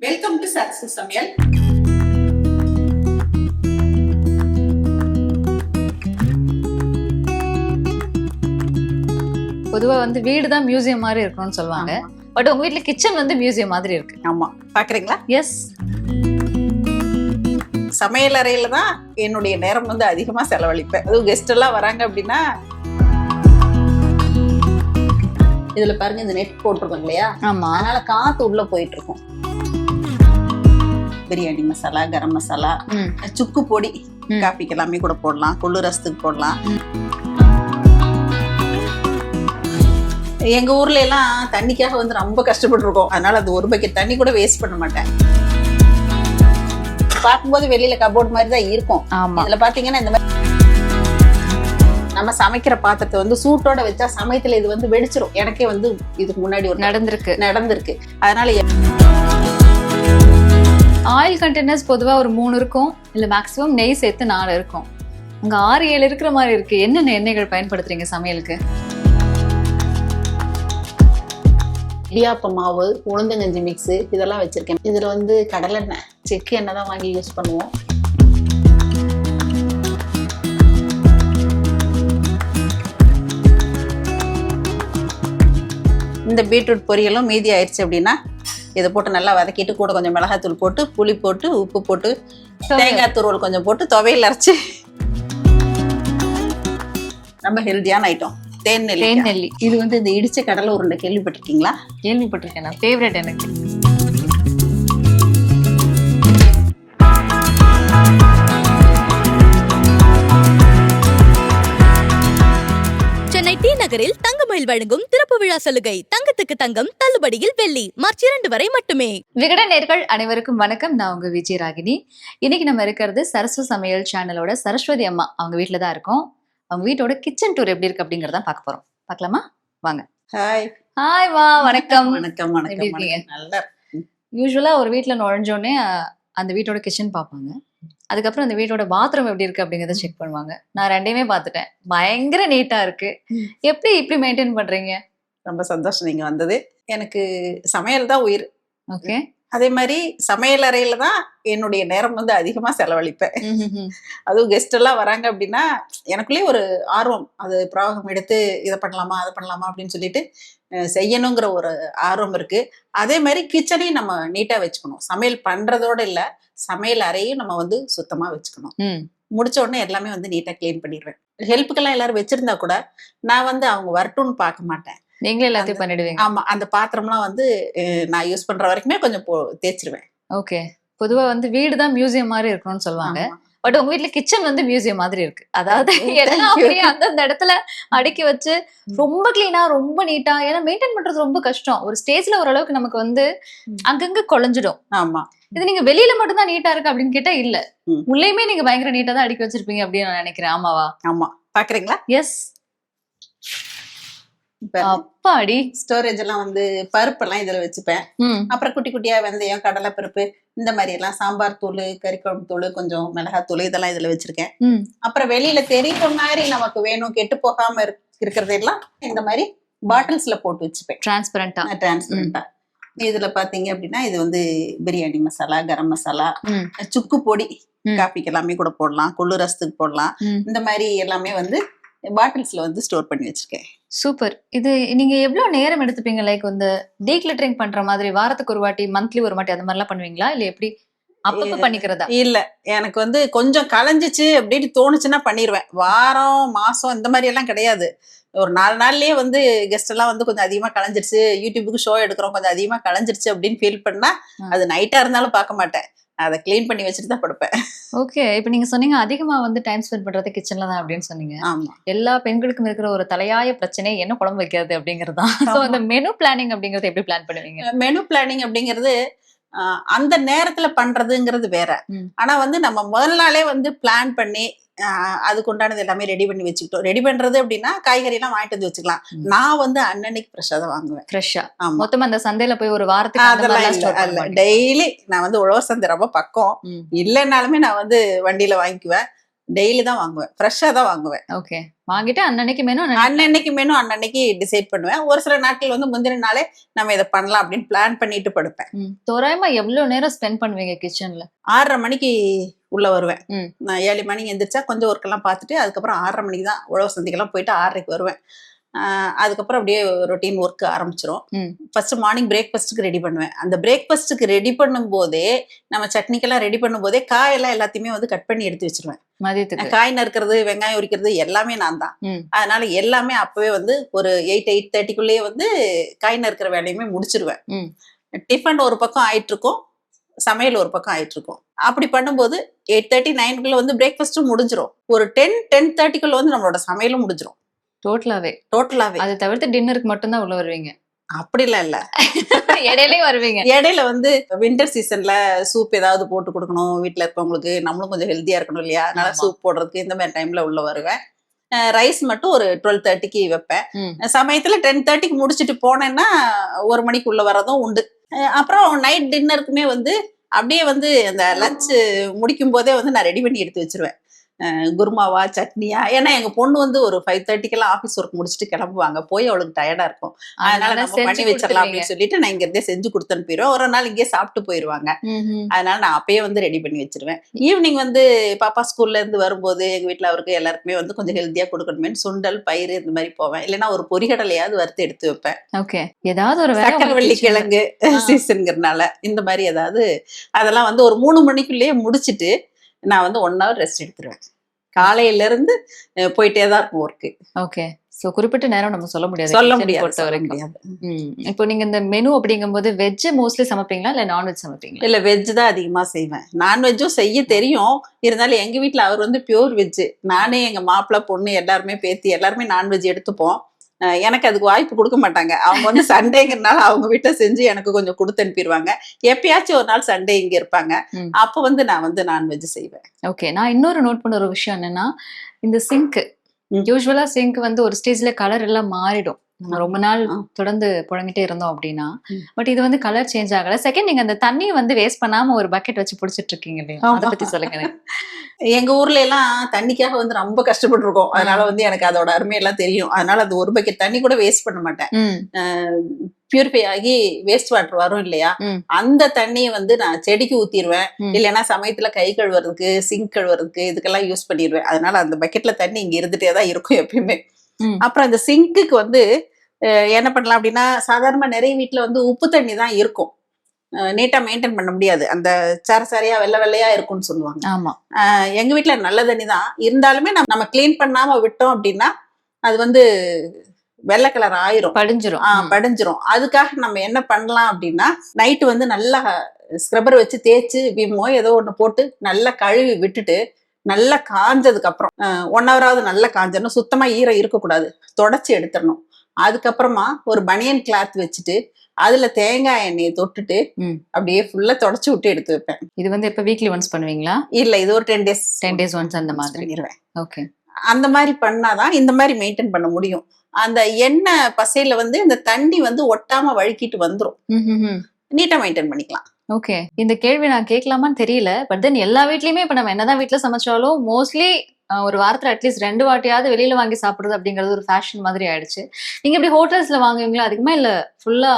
Welcome to success சமையல் பொதுவா வந்து வீடு தான் மியூசியம் மாதிரி இருக்கணும்னு சொல்லுவாங்க. பட் உங்க வீட்ல கிச்சன் வந்து மியூசியம் மாதிரி இருக்கு. ஆமா. பாக்குறீங்களா? எஸ் சமையல் அறையில தான் என்னுடைய நேரம் வந்து அதிகமா செலவழிப்பேன். அதுவும் கெஸ்ட் எல்லாம் வராங்க அப்படின்னா. இதுல பாருங்க இந்த நெட் போட்டிருக்கோம் இல்லையா? ஆமா. அதனால காத்து உள்ள போயிட்டு இருக்கும். பிரியாணி மசாலா கரம் மசாலா. சுக்கு பொடி ம். காப்பிக்கு எல்லாமே கூட போடலாம். கொள்ளு ரசத்துக்கு போடலாம். எங்க ஊர்ல எல்லாம் தண்ணிக்காக வந்து ரொம்ப கஷ்டப்பட்டுருக்கோம். அதனால அந்த ஒரு பக்கெட் தண்ணி கூட வேஸ்ட் பண்ண மாட்டேன். பார்க்கும்போது வெளியில கபோர்ட் மாதிரி தான் இருக்கும். ஆமா. இதுல பாத்தீங்கன்னா இந்த மாதிரி நம்ம சமைக்கிற பாத்திரத்தை வந்து சூட்டோட வச்சா சமயத்துல இது வந்து வெடிச்சிரும். எனக்கே வந்து இதுக்கு முன்னாடி ஒரு நடந்திருக்கு. நடந்திருக்கு. அதனால ஆயில் கண்டெய்னர்ஸ் பொதுவாக ஒரு மூணு இருக்கும். இல்லை மேக்ஸிமம் நெய் சேர்த்து நாலு இருக்கும். உங்கள் ஆறு ஏழு இருக்கிற மாதிரி இருக்கு. என்னென்ன எண்ணெய்கள் பயன்படுத்துறீங்க சமையலுக்கு? இடியாப்ப மாவு உளுந்தங்கஞ்சி மிக்ஸு இதெல்லாம் வச்சுருக்கேன். இதில் வந்து கடலெண்ணெய் செக்கு எண்ணெய் தான் வாங்கி யூஸ் பண்ணுவோம். இந்த பீட்ரூட் பொரியலும் மீதி ஆயிடுச்சு அப்படின்னா இதை போட்டு நல்லா வதக்கிட்டு கூட கொஞ்சம் மிளகாத்தூள் போட்டு புளி போட்டு உப்பு போட்டு தேங்காய் துருவல் கொஞ்சம் போட்டு துவையல் அரைச்சு. ரொம்ப ஹெல்தியான ஐட்டம் தேன் நெல்லி தேன் நெல்லி. இது வந்து இந்த இடிச்ச கடலை உருண்டை கேள்விப்பட்டிருக்கீங்களா? கேள்விப்பட்டிருக்கேன். நான் ஃபேவரட் எனக்கு. நகரில் தங்கமயில் வழங்கும் திறப்பு விழா சலுகை. தங்கத்துக்கு தங்கம் தள்ளுபடியில் வெள்ளி. மார்ச் இரண்டு வரை மட்டுமே. விகட நேர்கள் அனைவருக்கும் வணக்கம். நான் உங்க விஜய் ராகினி. இன்னைக்கு நம்ம இருக்கிறது சரஸ்வ சமையல் சேனலோட சரஸ்வதி அம்மா. அவங்க வீட்டில் தான் இருக்கோம். அவங்க வீட்டோட கிச்சன் டூர் எப்படி இருக்கு அப்படிங்கறத பார்க்க போறோம். பார்க்கலாமா? ஹாய் ஹாய் வா. வணக்கம். வணக்கம் வணக்கம். நல்லா யூஸ்வலா ஒரு வீட்ல நுழைஞ்சோடனே அந்த வீட்டோட கிச்சன் பார்ப்பாங்க. அதுக்கப்புறம் அந்த வீட்டோட பாத்ரூம் எப்படி இருக்கு அப்படிங்கறத செக் பண்ணுவாங்க. நான் ரெண்டையுமே பார்த்துட்டேன். பயங்கர நீட்டா இருக்கு. எப்படி இப்படி மெயின்டைன் பண்றீங்க? ரொம்ப சந்தோஷம் நீங்க வந்தது. எனக்கு சமையல் தான் உயிர். ஓகே அதே மாதிரி சமையல் அறையில தான் என்னுடைய நேரம் வந்து அதிகமா செலவழிப்பேன். அதுவும் கெஸ்ட் எல்லாம் வராங்க அப்படின்னா எனக்குள்ளேயே ஒரு ஆர்வம். அது பிராகம் எடுத்து இதை பண்ணலாமா அதை பண்ணலாமா அப்படின்னு சொல்லிட்டு செய்யணுங்கிற ஒரு ஆர்வம் இருக்கு. அதே மாதிரி கிச்சனையும் நம்ம நீட்டா வச்சுக்கணும். சமையல் பண்றதோட இல்ல சமையல் அறையும் நம்ம வந்து சுத்தமா வச்சுக்கணும். முடிச்ச உடனே எல்லாமே வந்து நீட்டா க்ளீன் பண்ணிடுவேன். ஹெல்ப்புக்கெல்லாம் எல்லாரும் வச்சிருந்தா கூட நான் வந்து அவங்க வரட்டும்னு பார்க்க மாட்டேன். நீங்களே எல்லாத்தையும் பண்ணிடுவீங்க. ஆமா அந்த பாத்திரம்லாம் வந்து நான் யூஸ் பண்ற வரைக்குமே கொஞ்சம் தேய்ச்சிருவேன். ஓகே. பொதுவா வந்து வீடு தான் மியூசியம் மாதிரி இருக்கணும்னு சொல்லுவாங்க. பட் உங்க வீட்ல கிச்சன் வந்து மியூசியம் மாதிரி இருக்கு. அதாவது அந்தந்த இடத்துல அடுக்கி வச்சு ரொம்ப கிளீனா ரொம்ப நீட்டா ஏன்னா மெயின்டைன் பண்றது ரொம்ப கஷ்டம். ஒரு ஸ்டேஜ்ல ஓரளவுக்கு நமக்கு வந்து. அங்கங்க குழஞ்சிடும். ஆமா. இது நீங்க வெளியில மட்டும் தான் நீட்டா இருக்கு அப்படின்னு கேட்டா இல்ல. உள்ளேயுமே நீங்க பயங்கர நீட்டா தான் அடுக்கி வச்சிருப்பீங்க அப்படின்னு நான் நினைக்கிறேன். ஆமாவா? ஆமா. பாக்குறீங்களா? எஸ் அப்பாடி. ஸ்டோரேஜ் எல்லாம் வந்து பருப்பெல்லாம் இதுல வச்சுப்பேன். அப்புறம் குட்டி குட்டியா வெந்தயம் கடலை பருப்பு இந்த மாதிரி எல்லாம் சாம்பார் தூள் கறிக்குழம்பு தூள் கொஞ்சம் மிளகாத்தூள் இதெல்லாம் இதுல வச்சிருக்கேன். அப்புறம் வெளியில தெரியுற மாதிரி நமக்கு வேணும் கெட்டு போகாம இருக்- இருக்கிறதெல்லாம் இந்த மாதிரி பாட்டில்ஸ்ல போட்டு வச்சுப்பேன். டிரான்ஸ்பரண்டா டிரான்ஸ்பரண்டா இதுல பாத்தீங்க அப்படின்னா இது வந்து பிரியாணி மசாலா கரம் மசாலா சுக்கு பொடி ம். காப்பிக்கு எல்லாமே கூட போடலாம் கொள்ளு ரசத்துக்கு போடலாம். இந்த மாதிரி எல்லாமே வந்து பாட்டில்ஸ்ல வந்து ஸ்டோர் பண்ணி வச்சிருக்கேன். சூப்பர். இது நீங்க எவ்வளவு நேரம் எடுத்துப்பீங்க? லைக் வந்து டீக்லிட்டரிங் பண்ற மாதிரி வாரத்துக்கு ஒரு வாட்டி மந்த்லி ஒரு வாட்டி அந்த மாதிரிலாம் பண்ணுவீங்களா? இல்ல எப்படி அப்பப்ப பண்ணிக்கிறதா? இல்ல. எனக்கு வந்து கொஞ்சம் கலைஞ்சிச்சு அப்படின்னு தோணுச்சுன்னா பண்ணிடுவேன் வாரம் மாசம் இந்த மாதிரி எல்லாம் கிடையாது. ஒரு நாலு நாள்லயே வந்து கெஸ்ட் எல்லாம் வந்து கொஞ்சம் அதிகமா கலைஞ்சிருச்சு யூடியூபுக்கு ஷோ எடுக்கிறோம். கொஞ்சம் அதிகமா கலைஞ்சிருச்சு அப்படின்னு ஃபீல் பண்ணா. அது நைட்டா இருந்தாலும் பார்க்க மாட்டேன். அதை க்ளீன் பண்ணி வச்சுட்டு தான் படுப்பேன். ஓகே இப்போ நீங்க சொன்னீங்க அதிகமா வந்து டைம் ஸ்பெண்ட் பண்றது கிச்சன்ல தான் அப்படின்னு சொன்னீங்க. ஆமா. எல்லா பெண்களுக்கும் இருக்கிற ஒரு தலையாய பிரச்சனை என்ன குழம்பு வைக்கிறது அப்படிங்கிறது தான். ஸோ. அந்த மெனு பிளானிங் அப்படிங்கறத எப்படி பிளான் பண்ணுவீங்க? மெனு பிளானிங் அப்படிங்கிறது அந்த நேரத்துல பண்றதுங்கிறது வேற. ஆனா வந்து நம்ம முதல் நாளே வந்து பிளான் பண்ணி ஆஹ், அதுக்கு உண்டானது எல்லாமே ரெடி பண்ணி வச்சுக்கிட்டோம். ரெடி பண்றது அப்படின்னா காய்கறி எல்லாம் வாங்கிட்டு வந்து வச்சுக்கலாம். நான் வந்து அன்னன்னைக்கு ஃப்ரெஷ்ஷாக தான் வாங்குவேன் ஃப்ரெஷ்ஷா மொத்தமா அந்த சந்தையில போய் ஒரு வாரத்துக்கு அதெல்லாம். டெய்லி நான் வந்து உழவர் சந்தை ரொம்ப பக்கம். ம். இல்லைன்னாலுமே நான் வந்து வண்டியில வாங்கிக்குவேன். டெய்லி தான் வாங்குவேன். ஃப்ரெஷ்ஷாக தான் வாங்குவேன். ஓகே வாங்கிட்டு அன்னன்னைக்கு மெனு அன்னன்னைக்கு மெனு அன்னன்னைக்கு டிசைட் பண்ணுவேன். ஒரு சில நாட்கள் வந்து முந்தின நாளே நம்ம இதை பண்ணலாம் அப்படின்னு பிளான் பண்ணிட்டு படுப்பேன். தோராயமா எவ்வளவு நேரம் ஸ்பெண்ட் பண்ணுவீங்க கிச்சன்ல ஆறரை மணிக்கு உள்ள வருவேன். நான் ஏழு மணிக்கு எந்திரிச்சா கொஞ்சம் ஒர்க்கெல்லாம் பார்த்துட்டு அதுக்கப்புறம் ஆறரை மணிக்கு தான் உழவு சந்திக்கெல்லாம் போயிட்டு ஆறரைக்கு வருவேன். அதுக்கப்புறம் அப்படியே ரொட்டீன் ஒர்க் ஆரம்பிச்சிரும். ஃபர்ஸ்ட் மார்னிங் பிரேக்ஃபாஸ்ட்டுக்கு ரெடி பண்ணுவேன். அந்த பிரேக்ஃபாஸ்ட்டுக்கு ரெடி பண்ணும்போதே நம்ம சட்னிக்கெல்லாம் ரெடி பண்ணும்போதே காயெல்லாம் எல்லாத்தையுமே வந்து கட் பண்ணி எடுத்து வச்சிருவேன். மதியத்துக்கு. காய் நறுக்கிறது வெங்காயம் உரிக்கிறது எல்லாமே நான் தான். அதனால எல்லாமே அப்பவே வந்து ஒரு எயிட் எயிட் தேர்ட்டிக்குள்ளேயே வந்து காய் நறுக்கிற வேலையுமே முடிச்சிருவேன். டிஃபன் ஒரு பக்கம் ஆயிட்டு இருக்கும் சமையல் ஒரு பக்கம் ஆயிட்டு இருக்கும் அப்படி பண்ணும்போது எயிட் தேர்ட்டி நைனுக்குள்ள வந்து பிரேக்ஃபாஸ்ட்டும் முடிஞ்சிரும். ஒரு டென் டென் தேர்ட்டிக்குள்ள வந்து நம்மளோட சமையலும் முடிஞ்சிரும். டோட்டலாவே டோட்டலாவே அதை தவிர்த்து டின்னருக்கு மட்டும் தான் உள்ள வருவீங்க. அப்படிலாம் இல்ல. இடையிலயும் வருவீங்க. இடையில வந்து வின்டர் சீசன்ல சூப் ஏதாவது போட்டு கொடுக்கணும். வீட்ல இருக்கவங்களுக்கு நம்மளும் கொஞ்சம் ஹெல்த்தியா இருக்கணும் இல்லையா? அதனால. சூப் போடுறதுக்கு இந்த மாதிரி டைம்ல உள்ள வருவேன். ரைஸ் மட்டும் ஒரு டுவெல் தேர்ட்டிக்கு வைப்பேன். சமயத்துல டென் தேர்ட்டிக்கு முடிச்சுட்டு போனேன்னா ஒரு மணிக்கு உள்ள வரதும் உண்டு அப்புறம் நைட் டின்னருக்குமே வந்து அப்படியே வந்து அந்த லஞ்ச் முடிக்கும் போதே வந்து நான் ரெடி பண்ணி எடுத்து வச்சிருவேன். குருமாவா சட்னியா? ஏன்னா எங்க பொண்ணு வந்து ஒரு ஃபைவ் தேர்ட்டிக்கெல்லாம் ஆஃபீஸ் ஒர்க் முடிச்சுட்டு கிளம்புவாங்க. போய் அவளுக்கு டயர்டா இருக்கும். அதனால நம்ம செஞ்சு பண்ணி வச்சிடலாம். அப்படின்னு சொல்லிட்டு நான் இங்க இருந்தே செஞ்சு கொடுத்து அனுப்பிடுவேன் ஒரு நாள் இங்கேயே சாப்பிட்டு போயிருவாங்க. அதனால நான் அப்பயே வந்து ரெடி பண்ணி வச்சிருவேன். ஈவினிங் வந்து பாப்பா ஸ்கூல்ல இருந்து வரும்போது எங்க வீட்ல அவருக்கு எல்லாருக்குமே வந்து கொஞ்சம் ஹெல்த்தியா கொடுக்கணுமேனு சுண்டல் பயிறு இந்த மாதிரி போவேன். இல்லைன்னா ஒரு பொரிகடலையாவது வறுத்து எடுத்து வைப்பேன். ஓகே. ஏதாவது ஒரு சக்கரவள்ளி கிழங்கு ஆ. சீசனுங்கிறனால இந்த மாதிரி ஏதாவது அதெல்லாம் வந்து ஒரு மூணு மணிக்குள்ளேயே முடிச்சிட்டு நான் வந்து ஒன் ஹவர் ரெஸ்ட் எடுத்துருவேன். காலையில இருந்து போயிட்டே தான் இருக்கும் ஒர்க்கு ஓகே சோ குறிப்பிட்ட நேரம் நம்ம சொல்ல முடியாது. சொல்ல முடியாது பொறுத்த வரைக்கும். இப்போ நீங்க இந்த மெனு அப்படிங்கும்போது வெஜ் மோஸ்ட்லி சமைப்பீங்களா இல்ல நான்வெஜ் சமைப்பீங்களா? இல்ல வெஜ் தான் அதிகமா செய்வேன். நான்வெஜ்ஜும் செய்ய தெரியும். இருந்தாலும் எங்க வீட்ல அவர் வந்து பியூர் வெஜ் நானே எங்க மாப்பிள்ளை பொண்ணு எல்லாருமே பேத்தி எல்லாருமே நான்வெஜ் எடுத்துப்போம். எனக்கு அதுக்கு வாய்ப்பு கொடுக்க மாட்டாங்க அவங்க வந்து சண்டேங்கிறனால அவங்க வீட்டை செஞ்சு எனக்கு கொஞ்சம் கொடுத்து அனுப்பிடுவாங்க எப்பயாச்சும் ஒரு நாள் சண்டே இங்க இருப்பாங்க. அப்போ வந்து நான் வந்து நான்வெஜ் செய்வேன் ஓகே நான் இன்னொரு நோட் பண்ண ஒரு விஷயம் என்னன்னா இந்த சிங்க். யூஸ்வலா சிங்க் வந்து ஒரு ஸ்டேஜ்ல கலர் எல்லாம் மாறிடும் நம்ம ரொம்ப நாள். தொடர்ந்து புழங்கிட்டே இருந்தோம் அப்படின்னா. பட் இது வந்து கலர் சேஞ்ச் ஆகல செகண்ட் நீங்க அந்த தண்ணியை வந்து வேஸ்ட் பண்ணாம ஒரு பக்கெட் வச்சு புடிச்சிட்டு இருக்கீங்க இல்லையா அதை. பத்தி சொல்லுங்க. எங்க ஊர்ல எல்லாம் தண்ணிக்காக வந்து ரொம்ப கஷ்டப்பட்டிருக்கோம். அதனால வந்து எனக்கு அதோட அருமை எல்லாம் தெரியும். அதனால அது ஒரு பக்கெட் தண்ணி கூட வேஸ்ட் பண்ண மாட்டேன். பியூரிஃபை ஆகி வேஸ்ட் வாட்டர் வரும் இல்லையா. அந்த தண்ணியை வந்து நான் செடிக்கு ஊத்திடுவேன். இல்லைன்னா சமயத்துல கை கழுவுறதுக்கு சிங்க் கழுவுறதுக்கு இதுக்கெல்லாம் யூஸ் பண்ணிடுவேன் அதனால அந்த பக்கெட்ல தண்ணி இங்க இருந்துட்டே தான் இருக்கும் எப்பயுமே. அப்புறம் இந்த சிங்க்குக்கு வந்து என்ன பண்ணலாம் அப்படின்னா சாதாரணமா நிறைய வீட்ல வந்து உப்பு தண்ணி தான் இருக்கும். நீட்டா மெயின்டைன் பண்ண முடியாது. அந்த சர சரியா வெள்ளை வெள்ளையா இருக்கும்னு சொல்லுவாங்க. ஆமா. எங்க வீட்ல நல்ல தண்ணி தான் இருந்தாலுமே நம்ம நம்ம க்ளீன் பண்ணாம விட்டோம் அப்படின்னா அது வந்து வெள்ளை கலர் ஆயிரும். படிஞ்சிரும். ஆ ம். படிஞ்சிரும். அதுக்காக நம்ம என்ன பண்ணலாம் அப்படின்னா நைட்டு வந்து நல்லா ஸ்க்ரப்பர் வச்சு தேய்ச்சி விமோ ஏதோ ஒன்று போட்டு நல்லா கழுவி விட்டுட்டு நல்லா காஞ்சதுக்கு அப்புறம் ஒன் ஹவராவது நல்லா காஞ்சணும். சுத்தமா ஈரம் இருக்கக்கூடாது. தொடச்சி எடுத்துடணும். அதுக்கப்புறமா ஒரு பனியன் கிளாத் வச்சுட்டு அதுல தேங்காய் எண்ணெயை தொட்டுட்டு. அப்படியே ஃபுல்லா தொடச்சி விட்டு எடுத்து வைப்பேன். இது வந்து எப்ப வீக்லி ஒன்ஸ் பண்ணுவீங்களா? இல்ல இது ஒரு ten days ten days once அந்த மாதிரி. பண்ணிடுவேன் ஓகே அந்த மாதிரி பண்ணாதான் இந்த மாதிரி மெயின்டைன் பண்ண முடியும். அந்த எண்ணெய் பசையில வந்து இந்த தண்ணி வந்து ஒட்டாம வழுக்கிட்டு வந்துரும். நீட்டா மெயின்டைன் பண்ணிக்கலாம். ஓகே இந்த கேள்வி நான் கேட்கலாமான்னு தெரியல பட் தென் எல்லா வீட்லயுமே இப்ப நம்ம என்னதான் வீட்ல சமைச்சாலும் மோஸ்ட்லி ஒரு வாரத்துல அட்லீஸ்ட் ரெண்டு வாட்டியாவது வெளியில வாங்கி சாப்பிடுறது அப்படிங்கிறது ஒரு ஃபேஷன் மாதிரி ஆயிடுச்சு. நீங்க இப்படி ஹோட்டல்ஸ்ல வாங்குவீங்களா? அதிகமா இல்ல ஃபுல்லா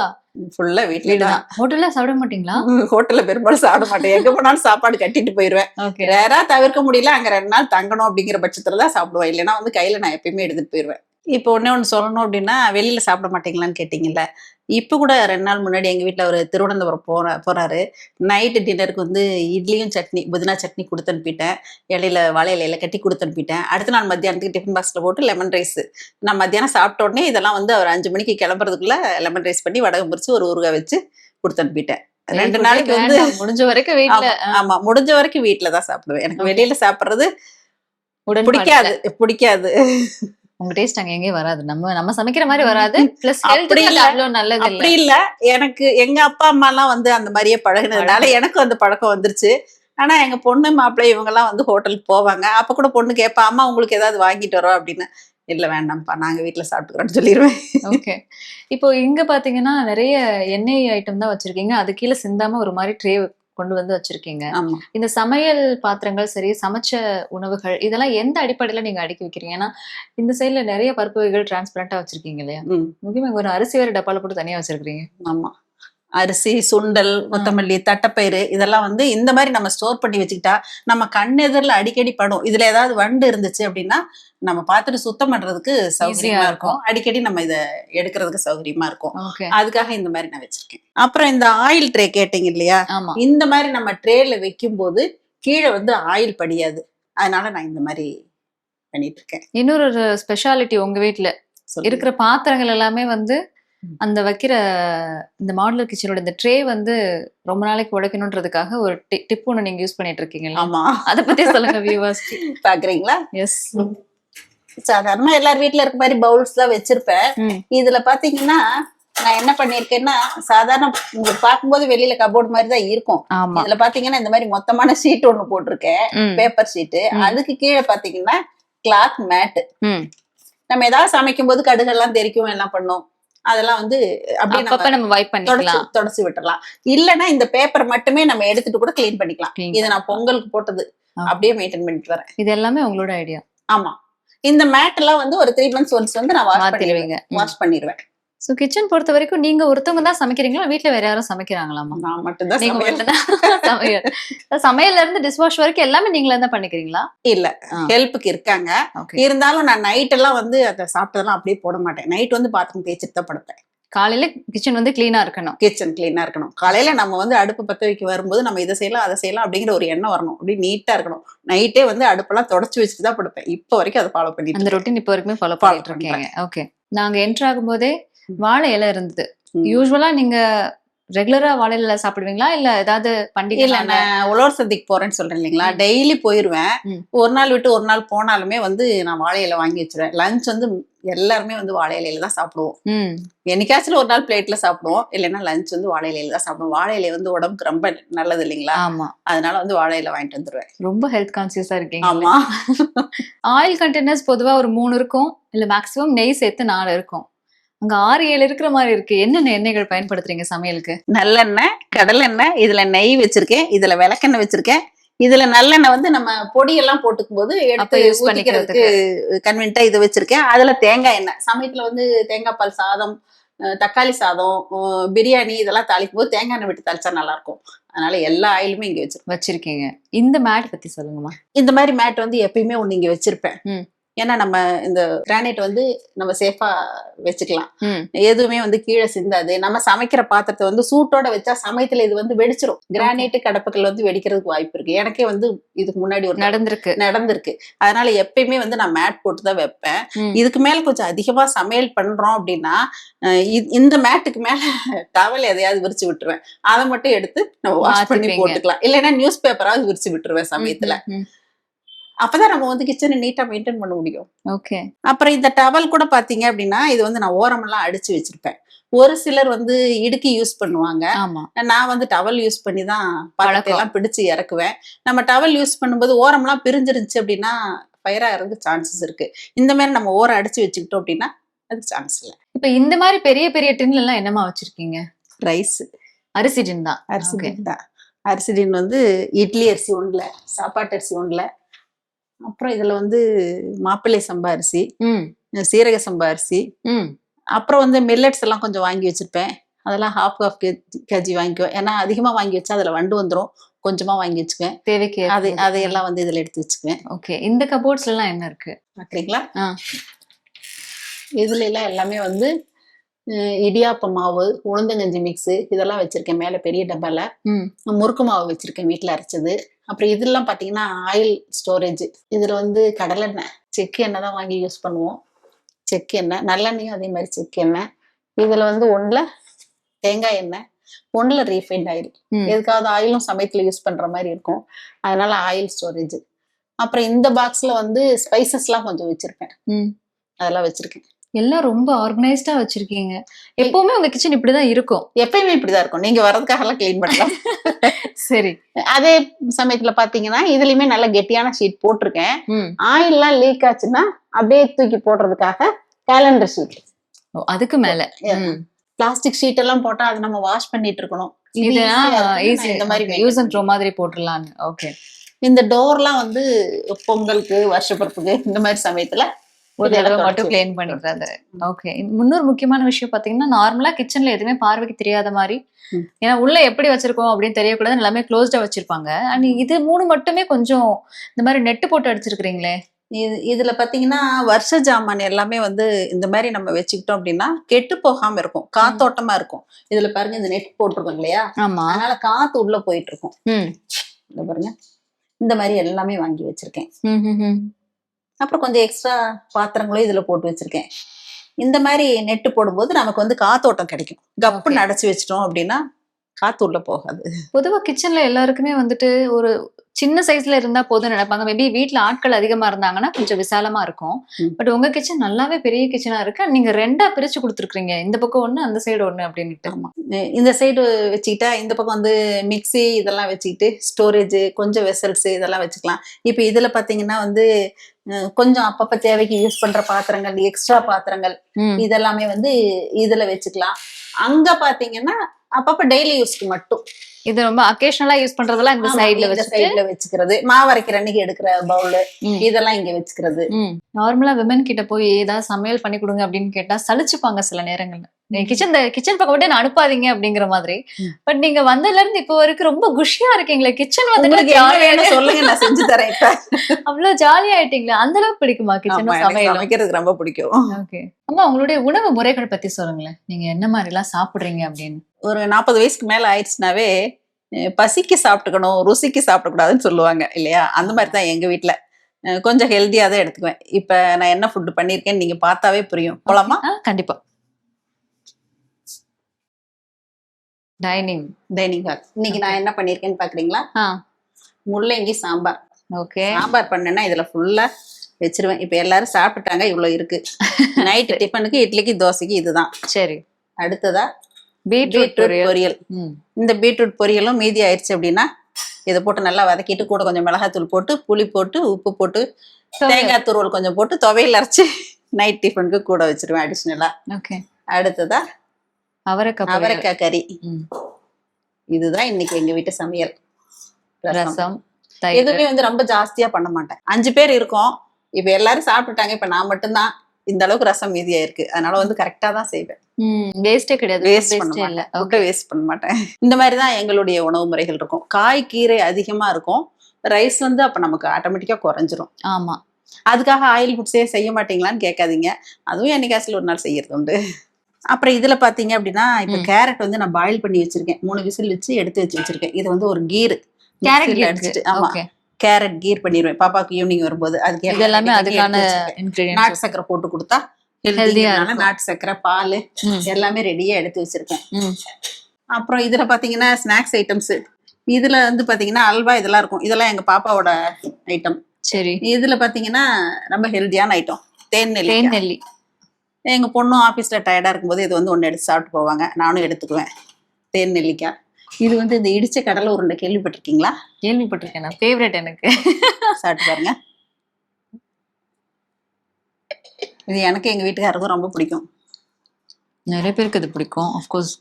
ஃபுல்லா வீட்டுல வீடு தான். ஹோட்டல்ல சாப்பிட மாட்டீங்களா? ஹோட்டல்ல பெரும்பாலும் சாப்பிட மாட்டேன். எங்க போனாலும் சாப்பாடு கட்டிட்டு போயிருவேன். ரேரா தவிர்க்க முடியல அங்க ரெண்டு நாள் தங்கணும் அப்படிங்கிற பட்சத்துல தான் சாப்பிடுவேன். இல்லைன்னா வந்து கையில நான் எப்பயுமே எடுத்துட்டு போயிருவேன். இப்போ ஒண்ணே ஒன்று சொல்லணும் அப்படின்னா வெளியில சாப்பிட மாட்டீங்களான்னு கேட்டீங்கல்ல? இப்போ கூட ரெண்டு நாள் முன்னாடி எங்க வீட்ல ஒரு திருவனந்தபுரம் போற போறாரு. நைட்டு டின்னருக்கு வந்து இட்லியும் சட்னி புதினா சட்னி கொடுத்து அனுப்பிட்டேன். இலையில வாழை இலையில கட்டி கொடுத்து அனுப்பிட்டேன். அடுத்த நாள் மத்தியானத்துக்கு டிஃபன் பாக்ஸ்ல போட்டு லெமன் ரைஸ் நான் மத்தியானம் சாப்பிட்ட உடனே இதெல்லாம் வந்து அவர் அஞ்சு மணிக்கு கிளம்புறதுக்குள்ள லெமன் ரைஸ் பண்ணி வடகம் பொரிச்சு ஒரு ஊறுகாய் வச்சு கொடுத்து அனுப்பிட்டேன். ரெண்டு நாளைக்கு வந்து முடிஞ்ச வரைக்கும் வீட்ல ஆமா, முடிஞ்ச வரைக்கும் வீட்ல தான் சாப்பிடுவேன். எனக்கு. வெளியில சாப்பிடுறது பிடிக்காது பிடிக்காது. உங்க டேஸ்ட் அங்க எங்கேயும் வராது. நம்ம நம்ம சமைக்கிற மாதிரி வராது. பிளஸ் அப்படி இல்ல. அவ்வளவு நல்லது இல்ல. அப்படி இல்ல. எனக்கு எங்க அப்பா அம்மா எல்லாம் வந்து அந்த மாதிரியே பழகினதுனால எனக்கும் அந்த பழக்கம் வந்துருச்சு. ஆனா எங்க பொண்ணு மாப்பிள்ளை இவங்க எல்லாம் வந்து ஹோட்டலுக்கு போவாங்க. அப்ப கூட பொண்ணு கேட்பா அம்மா உங்களுக்கு ஏதாவது வாங்கிட்டு வரோம் அப்படின்னு. இல்ல வேண்டாம்ப்பா நாங்க வீட்ல சாப்பிட்டுக்கிறோம்னு சொல்லிடுவேன் ஓகே இப்போ இங்க பாத்தீங்கன்னா நிறைய எண்ணெய் ஐட்டம் தான் வச்சிருக்கீங்க. அது கீழே சிந்தாம ஒரு மாதிரி ட்ரே கொண்டு வந்து வச்சிருக்கீங்க. இந்த சமையல் பாத்திரங்கள் சரி சமைச்ச உணவுகள் இதெல்லாம் எந்த அடிப்படையில நீங்க அடுக்கி வைக்கிறீங்க? ஏன்னா இந்த சைடுல நிறைய பருப்பு வகைகள் டிரான்ஸ்பரண்டா வச்சிருக்கீங்க இல்லையா? முக்கியமா ஒரு அரிசி வேற டப்பால போட்டு தனியா வச்சிருக்கீங்க ஆமா. அரிசி சுண்டல் கொத்தமல்லி தட்டைப்பயிறு இதெல்லாம் வந்து இந்த மாதிரி நம்ம ஸ்டோர் பண்ணி வச்சுக்கிட்டா நம்ம கண் எதிரில் அடிக்கடி படும். இதுல ஏதாவது வண்டு இருந்துச்சு அப்படின்னா நம்ம பார்த்துட்டு சுத்தம் பண்றதுக்கு சௌகரியமா இருக்கும். அடிக்கடி நம்ம இதை எடுக்கிறதுக்கு சௌகரியமா இருக்கும். அதுக்காக இந்த மாதிரி நான் வச்சிருக்கேன். அப்புறம் இந்த ஆயில் ட்ரே கேட்டீங்க இல்லையா? இந்த மாதிரி நம்ம ட்ரேல வைக்கும் போது கீழே வந்து ஆயில் படியாது. அதனால நான் இந்த மாதிரி பண்ணிட்டு இருக்கேன். இன்னொரு ஸ்பெஷாலிட்டி உங்க சொல்லுங்க. இருக்கிற பாத்திரங்கள் எல்லாமே வந்து. அந்த வைக்கிற இந்த மாடுலர் கிச்சனோட இந்த ட்ரே வந்து ரொம்ப நாளைக்கு உடைக்கணுன்றதுக்காக ஒரு டிப் ஒன்று நீங்க யூஸ் பண்ணிட்டு இருக்கீங்களா ஆமா. அத பத்தி சொல்லுங்க வியூவர்ஸ் பாக்குறீங்களா? எஸ் சாதாரணமா எல்லார் வீட்ல இருக்க மாதிரி பவுல்ஸ் தான் வச்சிருப்பேன். இதுல பாத்தீங்கன்னா நான் என்ன பண்ணிருக்கேன்னா சாதாரண பார்க்கும்போது வெளியில கபோர்டு மாதிரி தான் இருக்கும். இதுல பாத்தீங்கன்னா இந்த மாதிரி மொத்தமான ஷீட் ஒண்ணு போட்டிருக்கேன். Paper sheet. அதுக்கு கீழே பாத்தீங்கன்னா கிளாத் மேட். நம்ம ஏதாவது சமைக்கும் போது கடுகெல்லாம் தெரிக்கும் எல்லாம் பண்ணும்? அதெல்லாம் வந்து அப்படியே நம்ம வைப் பண்ணிக்கலாம். தொடச்சு விட்டுறலாம். இல்லைன்னா இந்த பேப்பர் மட்டுமே நம்ம எடுத்துட்டு கூட க்ளீன் பண்ணிக்கலாம். இது நான் பொங்கலுக்கு போட்டது. அப்படியே மெயின்டைன் பண்ணிட்டு வரேன். இது எல்லாமே உங்களோட ஐடியா ஆமா. இந்த மேட் எல்லாம் வந்து ஒரு த்ரீ மந்த்ஸ் ஒன்ஸ் வந்து நான் வாஷ் பண்ணிடுவேன். வாஷ் பண்ணிடுவேன். சோ கிச்சன் பொறுத்த வரைக்கும் நீங்க ஒருத்தவங்க தான் சமைக்கிறீங்களா? வீட்ல வேற யாரும் சமைக்கிறாங்களாமா நான் மட்டும்தான் நீங்க. மட்டும்தான் சமையல். சமையல்ல இருந்து டிஷ் வாஷ் வரைக்கும் எல்லாமே நீங்களே தான் பண்ணிக்கிறீங்களா? இல்ல. ஹெல்ப்புக்கு இருக்காங்க. ஓகே இருந்தாலும் நான் நைட் எல்லாம் வந்து அதை சாப்பிட்டதெல்லாம் அப்படியே போட மாட்டேன். நைட் வந்து பாத்திரம் தேய்ச்சிட்டு தான் படுப்பேன். காலையில கிச்சன் வந்து கிளீனா இருக்கணும். கிச்சன் கிளீனா இருக்கணும். காலையில நம்ம வந்து அடுப்பு பத்த வைக்க வரும்போது நம்ம இதை செய்யலாம் அதை செய்யலாம் அப்படிங்கிற ஒரு எண்ணம் வரணும். அப்படி நீட்டா இருக்கணும். நைட்டே வந்து அடுப்பெல்லாம் தொடச்சு வச்சுட்டு தான் படுப்பேன். இப்போ வரைக்கும் அதை ஃபாலோ பண்ணிட்டு அந்த இருக்கேன். ரொட்டீன் இப்போ வரைக்குமே ஃபாலோ பண்ணிட்டு இருக்கீங்க. ஓகே நாங்க என்டர் ஆகும்போதே. வாழை இலை இருந்தது. யூஸ்வலா நீங்க ரெகுலரா வாழை இலை சாப்பிடுவீங்களா? இல்ல ஏதாவது பண்டிகை இல்ல நான் உழவர் சந்தைக்கு போறேன்னு சொல்றேன் இல்லைங்களா. டெய்லி போயிருவேன். ஒரு நாள் விட்டு ஒரு நாள் போனாலுமே வந்து நான் வாழை இலை வாங்கி வச்சிருவேன். லஞ்ச் வந்து எல்லாருமே வந்து வாழை இலையில தான் சாப்பிடுவோம். என்னைக்காச்சும் ஒரு நாள் பிளேட்ல சாப்பிடுவோம். இல்லைன்னா லஞ்ச் வந்து வாழை இலையில தான் சாப்பிடுவோம். வாழை இலை வந்து உடம்புக்கு ரொம்ப நல்லது இல்லைங்களா? ஆமா. அதனால வந்து வாழை இலை வாங்கிட்டு வந்துருவேன். ரொம்ப ஹெல்த் கான்சியஸா இருக்கீங்க. ஆமா. ஆயில் கண்டெய்னர்ஸ் பொதுவா ஒரு மூணு இருக்கும். இல்ல மேக்ஸிமம் நெய் சேர்த்து நாலு இருக்கும். அங்க ஆறு ஏழு இருக்கிற மாதிரி இருக்கு. என்னென்ன எண்ணெய்கள் பயன்படுத்துறீங்க சமையலுக்கு? நல்லெண்ணெய் கடலெண்ணெய் இதுல நெய் வச்சிருக்கேன் இதுல விளக்கெண்ணெய் வச்சிருக்கேன். இதுல நல்லெண்ணெய் வந்து நம்ம பொடியெல்லாம் போட்டுக்கும் போது எடுத்து use ஊத்திக்கிறதுக்கு கன்வென்ட்டா இது வச்சிருக்கேன். அதுல தேங்காய் எண்ணெய். சமயத்துல வந்து தேங்காய் பால் சாதம் தக்காளி சாதம் பிரியாணி இதெல்லாம் தாளிக்கும் போது தேங்காய் எண்ணெய் விட்டு தாளிச்சா நல்லா இருக்கும் அதனால எல்லா ஆயிலுமே இங்க வச்சிருப்பேன் வச்சிருக்கீங்க. இந்த மேட் பத்தி சொல்லுங்கம்மா. இந்த மாதிரி மேட் வந்து எப்பயுமே ஒண்ணு இங்க வச்சிருப்பேன். ஏன்னா நம்ம இந்த கிரானைட் வந்து நம்ம சேஃபா வச்சுக்கலாம். எதுவுமே வந்து கீழே சிந்தாது. நம்ம சமைக்கிற பாத்திரத்தை வந்து சூட்டோட வச்சா சமயத்துல இது வந்து வெடிச்சிரும். கிரானைட் கடப்புகள் வந்து வெடிக்கிறதுக்கு வாய்ப்பு இருக்கு. எனக்கே வந்து இதுக்கு முன்னாடி ஒரு நடந்திருக்கு. நடந்திருக்கு. அதனால எப்பயுமே வந்து நான் மேட் போட்டு தான் வைப்பேன். இதுக்கு மேல கொஞ்சம் அதிகமா சமையல் பண்றோம் அப்படின்னா இந்த மேட்டுக்கு மேல டவல் எதையாவது விரிச்சு விட்டுருவேன். அதை மட்டும் எடுத்து நம்ம வாஷ் பண்ணி. போட்டுக்கலாம். இல்லைன்னா நியூஸ் பேப்பராவது விரிச்சு விட்டுருவேன் சமயத்துல. அப்பதான் நம்ம வந்து கிச்சனை நீட்டா மெயின்டைன் பண்ண முடியும். ஓகே அப்புறம் இந்த டவல் கூட பாத்தீங்க அப்படின்னா இது வந்து நான் ஓரமெல்லாம் அடிச்சு வச்சிருப்பேன். ஒரு சிலர் வந்து இடுக்கி யூஸ் பண்ணுவாங்க. நான் வந்து டவல் யூஸ் பண்ணி தான். எல்லாம் பிடிச்சு இறக்குவேன். நம்ம டவல் யூஸ் பண்ணும்போது ஓரம்லாம் பிரிஞ்சிருந்துச்சு அப்படின்னா ஃபயர் ஆகிறதுக்கு சான்சஸ் இருக்கு. இந்த மாதிரி நம்ம ஓரம் அடிச்சு வச்சுக்கிட்டோம் அப்படின்னா அதுக்கு சான்ஸ் இல்லை. இப்ப இந்த மாதிரி பெரிய பெரிய டின்ல எல்லாம் என்னமா வச்சிருக்கீங்க? ரைஸ் அரிசி டின் தான். அரிசி. டின் தான். அரிசி டின் வந்து இட்லி அரிசி ஒன்றுல சாப்பாட்டு அரிசி ஒன்றுல அப்புறம் இதுல வந்து மாப்பிள்ளை சம்பா அரிசி ம். சீரக சம்பா அரிசி. ம். அப்புறம் வந்து மில்லட்ஸ் எல்லாம் கொஞ்சம் வாங்கி வச்சிருப்பேன். அதெல்லாம் ஹாஃப் ஹாஃப் கேஜி கேஜி வாங்கிக்குவேன். ஏன்னா அதிகமா வாங்கி வச்சா அதுல வண்டு வந்துரும். கொஞ்சமா வாங்கி வச்சுக்குவேன். தேவைக்கு அது அதையெல்லாம் வந்து இதுல எடுத்து வச்சுக்குவேன். ஓகே. இந்த கபோர்ட்ஸ்ல எல்லாம் என்ன இருக்கு? பாக்குறீங்களா. இதுல எல்லாம் எல்லாமே வந்து இடியாப்ப மாவு உளுந்தங்கஞ்சி மிக்ஸ் இதெல்லாம் வச்சிருக்கேன். மேல பெரிய டப்பால. முறுக்கு மாவு வச்சிருக்கேன் வீட்ல அரைச்சது. அப்புறம் இதெல்லாம் பாத்தீங்கன்னா ஆயில் ஸ்டோரேஜ் இதுல வந்து கடலெண்ணெய். செக்கு எண்ணெய் தான் வாங்கி யூஸ் பண்ணுவோம். செக்கு எண்ணெய் நல்லெண்ணெயும் அதே மாதிரி செக்கு எண்ணெய். இதுல வந்து ஒண்ணுல தேங்காய் எண்ணெய். ஒண்ணுல ரீஃபைண்ட் ஆயில். எதுக்காவது ஆயிலும் சமயத்துல யூஸ் பண்ற மாதிரி இருக்கும். அதனால ஆயில் ஸ்டோரேஜ் அப்புறம் இந்த பாக்ஸ்ல வந்து ஸ்பைசஸ்லாம் கொஞ்சம் வச்சிருப்பேன். அதெல்லாம் வச்சிருக்கேன். எல்லாம் ரொம்ப ஆர்கனைஸ்டா வச்சிருக்கீங்க. எப்பவுமே உங்க கிச்சன் இப்படிதான் இருக்கும். எப்பயுமே இப்படிதான் இருக்கும். நீங்க வர்றதுக்காகலாம் க்ளீன் பண்ணலாம். சரி. அதே சமயத்துல பாத்தீங்கன்னா இதுலயுமே நல்ல கெட்டியான ஷீட் போட்டிருக்கேன். ம். ஆயில்லாம் லீக் ஆச்சுன்னா அப்படியே தூக்கி போடுறதுக்காக கேலண்டர் ஷீட் அதுக்கு மேல. பிளாஸ்டிக் ஷீட் எல்லாம் போட்டா அதை நம்ம வாஷ் பண்ணிட்டு இருக்கணும். இந்த மாதிரி யூஸ் அண்ட் த்ரோ மாதிரி போட்டுடலான்னு. ஓகே இந்த டோர்லாம் வந்து பொங்கலுக்கு வருஷப்பிறப்புக்கு இந்த மாதிரி சமயத்துல ஒரு தடவை மட்டும் கிளீன் பண்ணிக்கிறது ஓகே முன்னொரு முக்கியமான விஷயம் பாத்தீங்கன்னா நார்மலா கிச்சன்ல எதுவுமே பார்வைக்கு தெரியாத மாதிரி. ஏன்னா உள்ள எப்படி வச்சிருக்கோம் அப்படின்னு தெரியக்கூடாது. எல்லாமே க்ளோஸ்டா வச்சிருப்பாங்க. அண்ட் இது மூணு மட்டுமே கொஞ்சம் இந்த மாதிரி நெட்டு போட்டு அடிச்சிருக்கீங்களே இது இதுல பாத்தீங்கன்னா வருஷ ஜாமான் எல்லாமே வந்து இந்த மாதிரி நம்ம வச்சுக்கிட்டோம் அப்படின்னா கெட்டு போகாம இருக்கும். காத்தோட்டமா இருக்கும். இதுல பாருங்க இந்த நெட் போட்டிருக்கோம் இல்லையா? ஆமா. அதனால காத்து உள்ள போயிட்டு இருக்கும். இந்த பாருங்க. இந்த மாதிரி எல்லாமே வாங்கி வச்சிருக்கேன். அப்புறம் கொஞ்சம் எக்ஸ்ட்ரா பாத்திரங்களும் இதுல போட்டு வச்சிருக்கேன். இந்த மாதிரி நெட்டு போடும்போது நமக்கு வந்து காத்தோட்டம் கிடைக்கும். கப்புன்னு அடைச்சு வச்சிட்டோம் அப்படின்னா காத்து உள்ள போகாது. பொதுவா கிச்சன்ல எல்லாருக்குமே வந்துட்டு ஒரு சின்ன சைஸ்ல இருந்தா போதும் நினைப்பாங்க. மேபி வீட்ல ஆட்கள் அதிகமா இருந்தாங்கன்னா கொஞ்சம் விசாலமா இருக்கும். பட் உங்க கிச்சன் நல்லாவே பெரிய கிச்சனா இருக்கு. நீங்க ரெண்டா பிரிச்சு கொடுத்துருக்கீங்க இந்த பக்கம் ஒண்ணு அந்த சைடு ஒண்ணு அப்படின்ட்டு ஆமா. இந்த சைடு வச்சுக்கிட்டா இந்த பக்கம் வந்து மிக்ஸி இதெல்லாம் வச்சுக்கிட்டு ஸ்டோரேஜ் கொஞ்சம் வெசல்ஸ் இதெல்லாம் வச்சுக்கலாம். இப்போ இதுல பாத்தீங்கன்னா வந்து கொஞ்சம் அப்பப்ப தேவைக்கு யூஸ் பண்ற பாத்திரங்கள் எக்ஸ்ட்ரா பாத்திரங்கள். இதெல்லாமே வந்து இதுல வச்சுக்கலாம். அங்க பாத்தீங்கன்னா அப்பப்ப டெய்லி யூஸ்க்கு மட்டும். இது ரொம்ப அக்கேஷனலா யூஸ் பண்றதெல்லாம் இந்த சைடுல இந்த சைடுல வச்சுக்கிறது. மாவு அரைக்கிற அன்னைக்கு எடுக்கிற பவுல். இதெல்லாம் இங்க வச்சுக்கிறது. நார்மலா விமன் கிட்ட போய் ஏதாவது சமையல் பண்ணி கொடுங்க அப்படின்னு கேட்டா சலிச்சுப்பாங்க சில நேரங்கள்ல. கிச்சன் கிச்சன் பக்கம் மட்டும் என்ன அனுப்பாதீங்க அப்படிங்கிற மாதிரி. பட் நீங்க வந்ததுல இருந்து இப்போ வரைக்கும் ரொம்ப குஷியா இருக்கீங்களே கிச்சன் வந்துட்டு சொல்லுங்க நான் செஞ்சு தரேன் அவ்வளவு ஜாலியா ஆயிட்டீங்களா? அந்த அளவுக்கு பிடிக்குமா சமையலும் சமைக்கிறதுக்கு ரொம்ப பிடிக்கும். ஓகே. அம்மா உங்களுடைய உணவு முறைகள் பத்தி சொல்லுங்களேன். நீங்க என்ன மாதிரி எல்லாம் சாப்பிடுறீங்க அப்படின்னு. ஒரு நாற்பது வயசுக்கு மேல ஆயிடுச்சுனாவே பசிக்கு சாப்பிட்டுக்கணும் ருசிக்கு சாப்பிடக்கூடாதுன்னு சொல்லுவாங்க இல்லையா? அந்த மாதிரி தான் எங்க வீட்ல. அஹ் கொஞ்சம் ஹெல்த்தியா தான் எடுத்துக்குவேன். இப்ப நான் என்ன ஃபுட் பண்ணிருக்கேன்னு நீங்க பார்த்தாவே புரியும். போலாமா? ஆ, டைனிங் டைனிங் ஹால் இன்னைக்கு நான் என்ன பண்ணிருக்கேன்னு பாக்குறீங்களா? முள்ளங்கி சாம்பார். ஓகே சாம்பார் பண்ணேன்னா இதுல ஃபுல்லா வச்சிருவேன். இப்ப எல்லாரும் சாப்பிட்டுட்டாங்க இவ்வளவு இருக்கு. நைட்டு டிஃபனுக்கு இட்லிக்கு தோசைக்கு இதுதான். சரி. அடுத்ததா பீட்ரூட் பொரியல். இந்த பீட்ரூட் பொரியலும் மீதி ஆயிடுச்சு அப்படின்னா இதை போட்டு நல்லா வதக்கிட்டு கூட கொஞ்சம் மிளகாத்தூள் போட்டு புளி போட்டு உப்பு போட்டு தேங்காய் துருவல் கொஞ்சம் போட்டு துவையல் அரைச்சு நைட் டிஃபனுக்கு கூட வச்சிருவேன் அடிஷ்னலா ஓகே அடுத்ததா அவரைக்காய். அவரைக்காய் கறி. இதுதான் இன்னைக்கு எங்க வீட்டு சமையல். ரசம். எதுவுமே வந்து ரொம்ப ஜாஸ்தியா பண்ண மாட்டேன். அஞ்சு பேர் இருக்கோம். இப்ப எல்லாரும் சாப்பிட்டுட்டாங்க. இப்ப நான் மட்டும்தான் இந்த அளவுக்கு ரசம் மீதியா இருக்கு அதனால வந்து கரெக்டா தான் செய்வேன். வேஸ்டே கிடையாது. வேஸ்ட் பண்ண மாட்டேன். ஃபுட்டை வேஸ்ட் பண்ண மாட்டேன். இந்த மாதிரி தான் எங்களுடைய உணவு முறைகள் இருக்கும். காய் கீரை அதிகமா இருக்கும். ரைஸ் வந்து அப்ப நமக்கு ஆட்டோமேட்டிக்கா குறைஞ்சிரும். ஆமா. அதுக்காக ஆயில் ஃபுட்ஸே செய்ய மாட்டீங்களான்னு கேட்காதீங்க. அதுவும் என்னைக்காசில் ஒரு நாள் செய்யறது உண்டு. அப்புறம் இதுல பாத்தீங்க அப்படின்னா இப்ப. கேரட் வந்து நான் பாயில் பண்ணி வச்சிருக்கேன். மூணு விசில் வச்சு எடுத்து வச்சு வச்சிருக்கேன். இது வந்து ஒரு கீர். கேரட் அடிச்சுட்டு ஆமா. ஓகே கேரட் கீர் பண்ணிடுவேன் பாப்பாக்கு ஈவினிங் வரும்போது. அதுக்கு எல்லாமே அதுக்கான நாட்டு சக்கரை போட்டு கொடுத்தா இருக்கும். நாட்டு சக்கரை பால். எல்லாமே ரெடியா எடுத்து வச்சிருக்கேன். அப்புறம் இதுல பாத்தீங்கன்னா ஸ்நாக்ஸ் ஐட்டம்ஸ் இதுல வந்து பாத்தீங்கன்னா அல்வா இதெல்லாம் இருக்கும். இதெல்லாம் எங்க பாப்பாவோட ஐட்டம் சரி. இதுல பாத்தீங்கன்னா ரொம்ப ஹெல்தியான ஐட்டம் தேன் நெல்லி தேன் நெல்லி. எங்க பொண்ணும் ஆபீஸ்ல டயர்டா இருக்கும்போது இது வந்து ஒண்ணு எடுத்து சாப்பிட்டு போவாங்க. நானும் எடுத்துக்குவேன். தேன் நெல்லிக்காய். இது வந்து இந்த இடிச்ச கடலை உருண்டை கேள்விப்பட்டிருக்கீங்களா? கேள்விப்பட்டிருக்கேன் நான். ஃபேவரட் எனக்கு. சாப்பிட்டு பாருங்க. இது எனக்கு எங்க வீட்டுக்காரருக்கும் ரொம்ப பிடிக்கும். நிறைய பேருக்கு இது பிடிக்கும். அஃப்கோர்ஸ்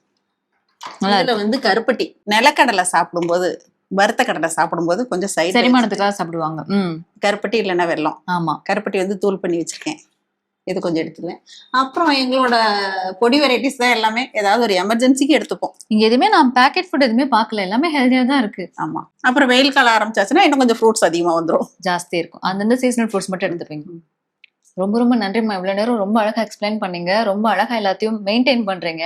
இதுல வந்து கருப்பட்டி. நிலக்கடலை சாப்பிடும்போது வறுத்த கடலை சாப்பிடும்போது கொஞ்சம் சைடு செரிமானத்துக்காக சாப்பிடுவாங்க. ம். கருப்பட்டி இல்லைன்னா வெல்லம். ஆமா. கருப்பட்டி வந்து தூள் பண்ணி வச்சிருக்கேன். இது கொஞ்சம் எடுத்துக்குவேன். அப்புறம் எங்களோட பொடி வெரைட்டிஸ் தான் எல்லாமே ஏதாவது ஒரு எமர்ஜென்சிக்கு எடுத்துப்போம். இங்க எதுவுமே நான் பேக்கெட் ஃபுட் எதுவுமே பார்க்கல. எல்லாமே ஹெல்தியா தான் இருக்கு. ஆமா. அப்புறம் வெயில் காலம் ஆரம்பிச்சாச்சுன்னா இன்னும் கொஞ்சம் ஃப்ரூட்ஸ் அதிகமா வந்துடும் ஜாஸ்தி இருக்கும். அந்தந்த சீசனல் ஃப்ரூட்ஸ் மட்டும் எடுத்துப்பீங்க. ரொம்ப ரொம்ப நன்றிம்மா இவ்வளவு நேரம் ரொம்ப அழகா எக்ஸ்பிளைன் பண்ணீங்க. ரொம்ப அழகா எல்லாத்தையும் மெயின்டைன் பண்றீங்க.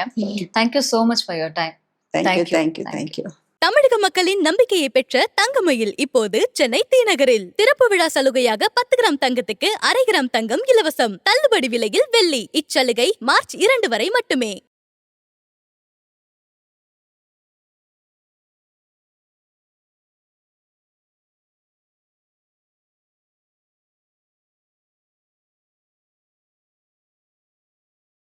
Thank you so much for your time thank you. Thank you thank you தமிழக மக்களின் நம்பிக்கையை பெற்ற தங்கமயில் இப்போது சென்னை தீநகரில். திறப்பு விழா சலுகையாக பத்து கிராம் தங்கத்துக்கு அரை கிராம் தங்கம் இலவசம். தள்ளுபடி விலையில் வெள்ளி இச்சலுகை மார்ச் இரண்டு வரை மட்டுமே.